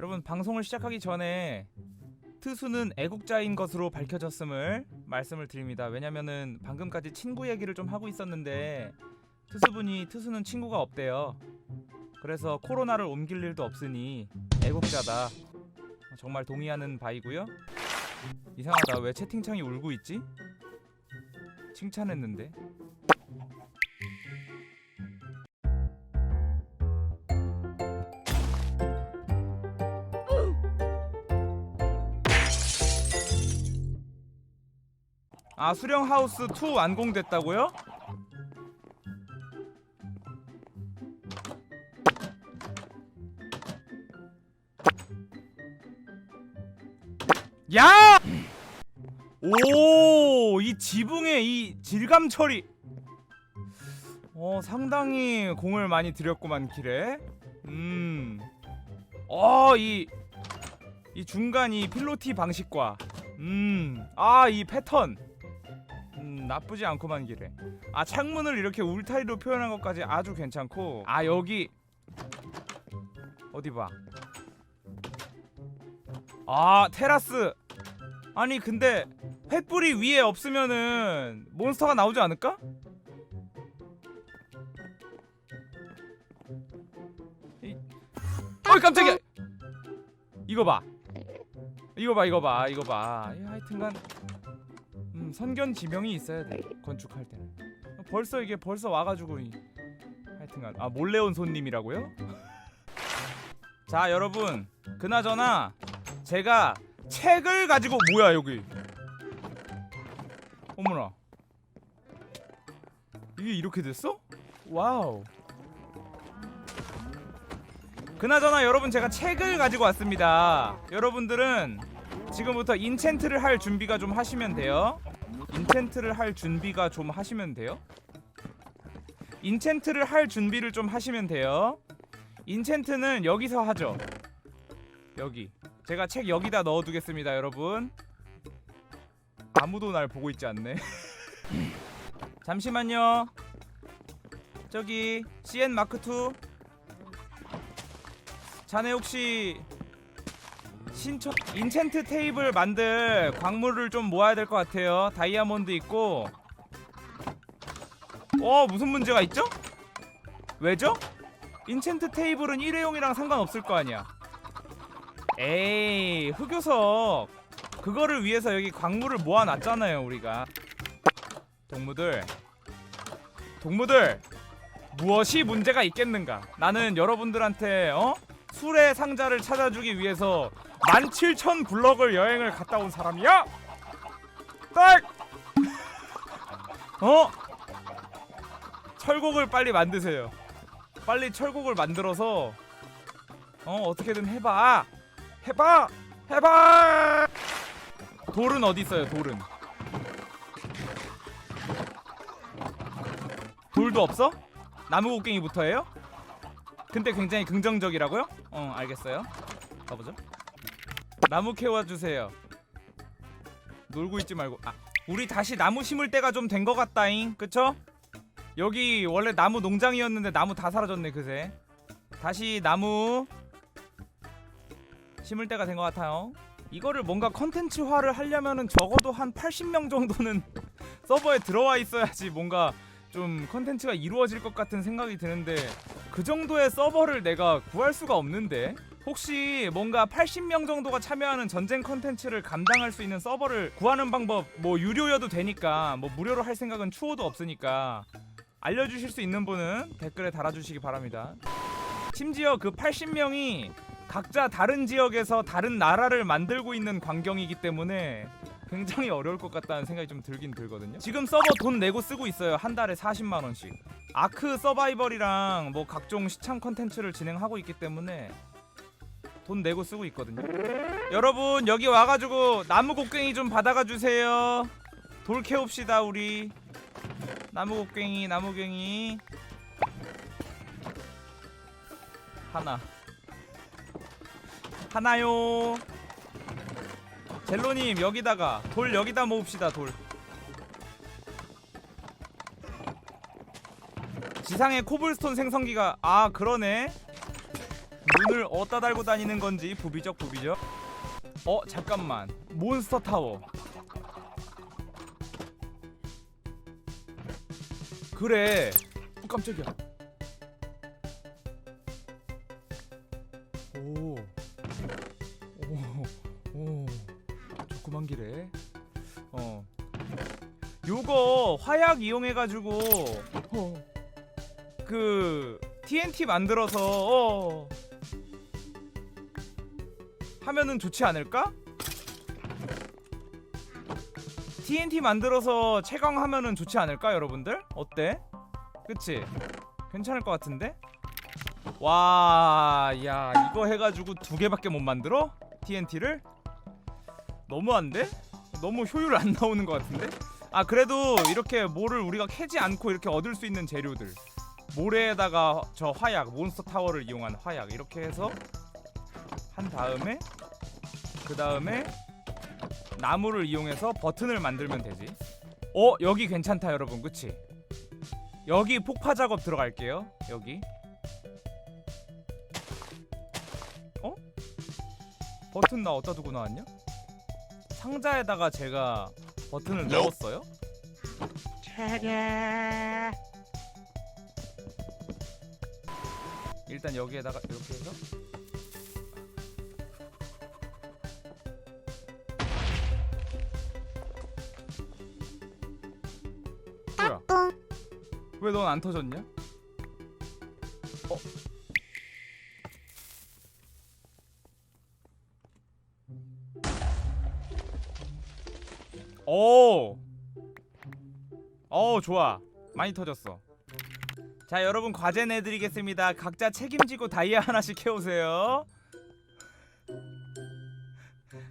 여러분 방송을 시작하기 전에 트수는 애국자인 것으로 밝혀졌음을 말씀을 드립니다. 왜냐면은 방금까지 친구 얘기를 좀 하고 있었는데 트수분이 트수는 친구가 없대요. 그래서 코로나를 옮길 일도 없으니 애국자다. 정말 동의하는 바이고요. 이상하다. 왜 채팅창이 울고 있지? 칭찬했는데. 아 수령 하우스 2 완공됐다고요? 야! 오, 이 지붕의 이 질감 처리. 어, 상당히 공을 많이 들였구만 길에. 음. 어, 이 이 중간 이 필로티 방식과 음. 아, 이 패턴. 음, 나쁘지 않구만 길에. 아, 창문을 이렇게 울타리로 표현한 것까지 아주 괜찮고. 아, 여기 어디 봐. 아, 테라스. 아니, 근데 횃불이 위에 없으면은 몬스터가 나오지 않을까? 이... 어이 깜짝이야. 이거 봐. 이거 봐, 이거 봐, 이거 봐. 이 하여튼간 음, 선견 지명이 있어야 돼. 건축할 때는. 벌써 이게 벌써 와가지고 이... 하여튼간 아 몰래 온 손님이라고요? 자 여러분 그나저나 제가 책을 가지고 뭐야 여기 어머나 이게 이렇게 됐어? 와우 그나저나 여러분 제가 책을 가지고 왔습니다 여러분들은 지금부터 인챈트를 할 준비가 좀 하시면 돼요 인챈트를 할 준비가 좀 하시면 돼요. 인챈트를 할 준비를 좀 하시면 돼요. 인챈트는 여기서 하죠. 여기. 제가 책 여기다 넣어두겠습니다 여러분. 아무도 날 보고 있지 않네. 잠시만요. 저기 CN 마크 2 자네 혹시 신청 인챈트 테이블 만들 광물을 좀 모아야 될 것 같아요. 다이아몬드 있고. 어 무슨 문제가 있죠? 왜죠? 인챈트 테이블은 일회용이랑 상관없을 거 아니야. 에이 흑요석. 그거를 위해서 여기 광물을 모아놨잖아요 우리가. 동무들. 동무들 무엇이 문제가 있겠는가? 나는 여러분들한테 어? 술의 상자를 찾아주기 위해서 17,000 블럭을 여행을 갔다 온 사람이야 딱! 어? 철곡을 빨리 만드세요 빨리 철곡을 만들어서 어 어떻게든 해봐 해봐 해봐 돌은 어디 있어요 돌은 돌도 없어? 나무 곡괭이부터 해요? 근데 굉장히 긍정적이라고요? 어 알겠어요 가보죠 나무 캐워주세요 놀고 있지 말고 아 우리 다시 나무 심을 때가 좀 된 것 같다잉 그쵸? 여기 원래 나무 농장이었는데 나무 다 사라졌네 그새 다시 나무 심을 때가 된 것 같아요. 이거를 뭔가 컨텐츠화를 하려면은 적어도 한 80명 정도는 서버에 들어와 있어야지 뭔가 좀 컨텐츠가 이루어질 것 같은 생각이 드는데 그 정도의 서버를 내가 구할 수가 없는데 혹시 뭔가 80명 정도가 참여하는 전쟁 컨텐츠를 감당할 수 있는 서버를 구하는 방법 뭐 유료여도 되니까 뭐 무료로 할 생각은 추호도 없으니까 알려주실 수 있는 분은 댓글에 달아주시기 바랍니다. 심지어 그 80명이 각자 다른 지역에서 다른 나라를 만들고 있는 광경이기 때문에 굉장히 어려울 것 같다는 생각이 좀 들긴 들거든요. 지금 서버 돈 내고 쓰고 있어요. 한 달에 40만 원씩. 아크 서바이벌이랑 뭐 각종 시청 컨텐츠를 진행하고 있기 때문에 돈 내고 쓰고 있거든요. 여러분 여기 와가지고 나무 곡괭이 좀 받아가 주세요. 돌 캐웁시다 우리. 나무 곡괭이 나무갱이 하나. 하나요. 젤로님 여기다가. 돌 여기다 모읍시다 돌. 지상에 코블스톤 생성기가 아 그러네. 돈을 어디다 달고 다니는 건지 부비적 부비적. 어 잠깐만. 몬스터 타워. 그래. 어, 깜짝이야 조그만 길에. 어. 요거 화약 이용해 가지고 어. 그 TNT 만들어서 어. 하면은 좋지 않을까? TNT 만들어서 채광하면은 좋지 않을까, 여러분들? 어때? 그치? 괜찮을 것 같은데? 와, 야, 이거 해가지고 두 개밖에 못 만들어? TNT를? 너무한데? 너무 효율 안 나오는 것 같은데? 아, 그래도 이렇게 모를 우리가 캐지 않고 이렇게 얻을 수 있는 재료들. 모래에다가 저 화약, 몬스터 타워를 이용한 화약 이렇게 해서 한 다음에 그 다음에 나무를 이용해서 버튼을 만들면 되지. 어, 여기 괜찮다, 여러분, 그치? 여기 폭파 작업 들어갈게요. 여기. 어? 버튼 나 어디다 두고 나왔냐? 상자에다가 제가 버튼을 넣었어요? 일단 여기에다가 이렇게 해서 뭐야? 왜 넌 안 터졌냐? 오. 어 좋아. 많이 터졌어. 자 여러분 과제 내드리겠습니다. 각자 책임지고 다이아 하나씩 캐오세요.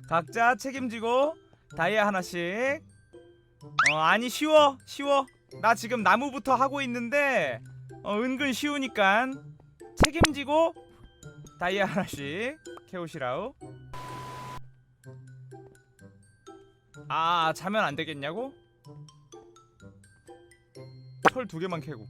각자 책임지고 다이아 하나씩. 어 아니 쉬워 쉬워. 나 지금 나무부터 하고 있는데 어, 은근 쉬우니까 책임지고 다이아 하나씩 캐오시라우. 아 자면 안 되겠냐고? 철 두 개만 캐고.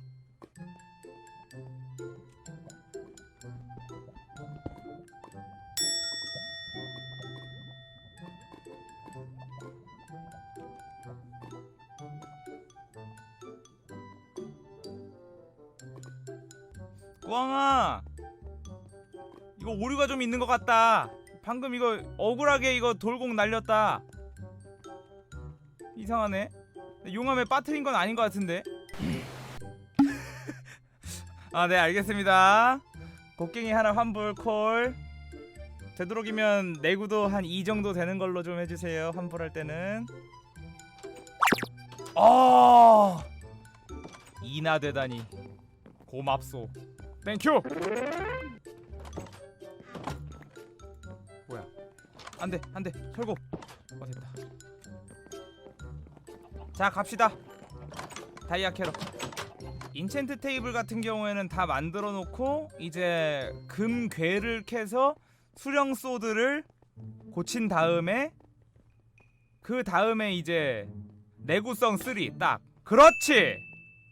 꾸왕아 이거 오류가 좀 있는 것 같다 방금 이거 억울하게 이거 돌공 날렸다 이상하네. 용암에 빠뜨린 건 아닌 것 같은데. 아 네 알겠습니다. 곡괭이 하나 환불 콜. 되도록이면 내구도 한 2 정도 되는 걸로 좀 해주세요 환불할 때는. 아! 이나 되다니. 고맙소. 땡큐! 뭐야? 안돼 안돼. 철고. 어 됐다 자 갑시다. 다이아 캐러 인챈트 테이블 같은 경우에는 다 만들어 놓고 이제 금괴를 캐서 수령 소드를 고친 다음에 그 다음에 이제 내구성 3딱. 그렇지!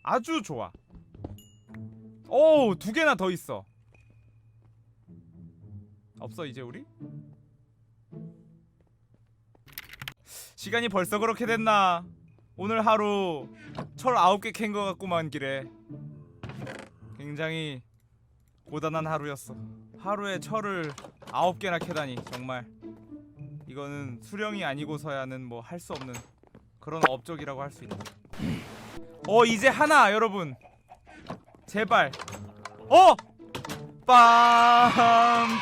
아주 좋아. 오두 개나 더 있어. 없어 이제 우리? 시간이 벌써 그렇게 됐나 오늘 하루 철 9개 캔 거 같구만 길에 굉장히 고단한 하루였어. 하루에 철을 9개나 캐다니 정말. 이거는 수령이 아니고서야는 뭐 할 수 없는 그런 업적이라고 할 수 있다. 어 이제 하나 여러분. 제발. 어! 빰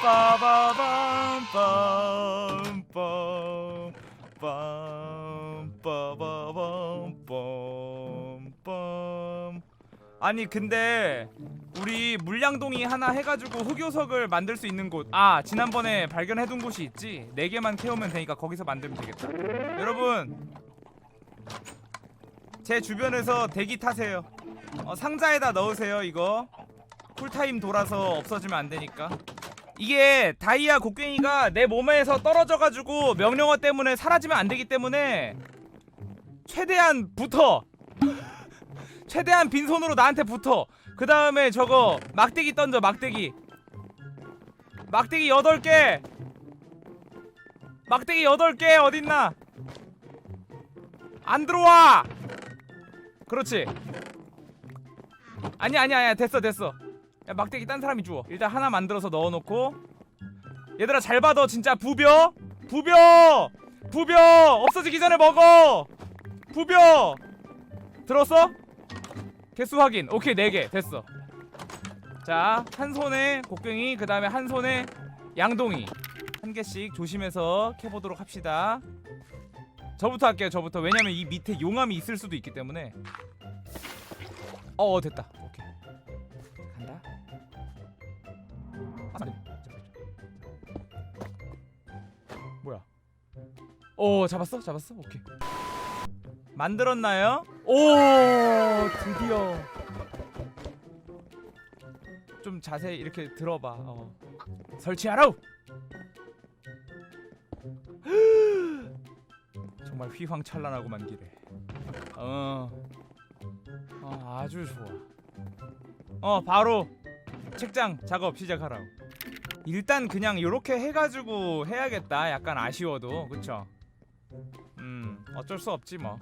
빠바밤 빰빰 빰. 아니 근데 우리 물량동이 하나 해가지고 흑요석을 만들 수 있는 곳. 아 지난번에 발견해둔 곳이 있지. 네 개만 캐오면 되니까 거기서 만들면 되겠다. 여러분 제 주변에서 대기 타세요. 어, 상자에다 넣으세요 이거. 쿨타임 돌아서 없어지면 안 되니까. 이게 다이아 곡괭이가 내 몸에서 떨어져가지고 명령어 때문에 사라지면 안 되기 때문에 최대한 붙어 최대한 빈손으로 나한테 붙어. 그 다음에 저거 막대기 던져 막대기. 막대기 8개. 막대기 8개 어딨나? 안 들어와. 그렇지. 아니야 아니야 아니야. 됐어 됐어. 야 막대기 딴 사람이 주워. 일단 하나 만들어서 넣어놓고. 얘들아 잘 받아 진짜. 부벼. 부벼. 부벼. 없어지기 전에 먹어. 부벼. 들었어? 개수 확인. 오케이 4개. 됐어. 자한 손에 곡괭이 그 다음에 한 손에 양동이. 한 개씩 조심해서 캐보도록 합시다. 저부터 할게요 저부터. 왜냐면 이 밑에 용암이 있을 수도 있기 때문에. 어, 어 됐다. 오케이. 간다. 아, 안 돼. 뭐야? 오 잡았어? 잡았어? 오케이 만들었나요? 오 드디어. 좀 자세히 이렇게 들어봐. 어. 설치하라 정말 휘황찬란하고만 기래 어. 어 아주 좋아. 어 바로 책장 작업 시작하라고 일단 그냥 요렇게 해가지고 해야겠다. 약간 아쉬워도. 그쵸? 음 어쩔 수 없지 뭐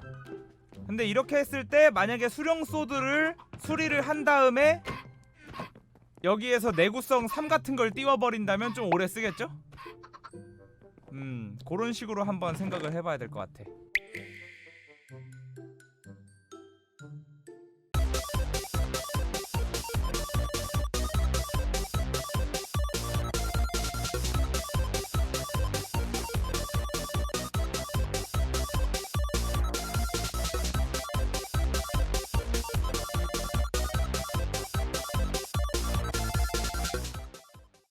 근데 이렇게 했을 때 만약에 수령 소드를 수리를 한 다음에 여기에서 내구성 3 같은 걸 띄워버린다면 좀 오래 쓰겠죠? 음 그런 식으로 한번 생각을 해봐야 될 것 같아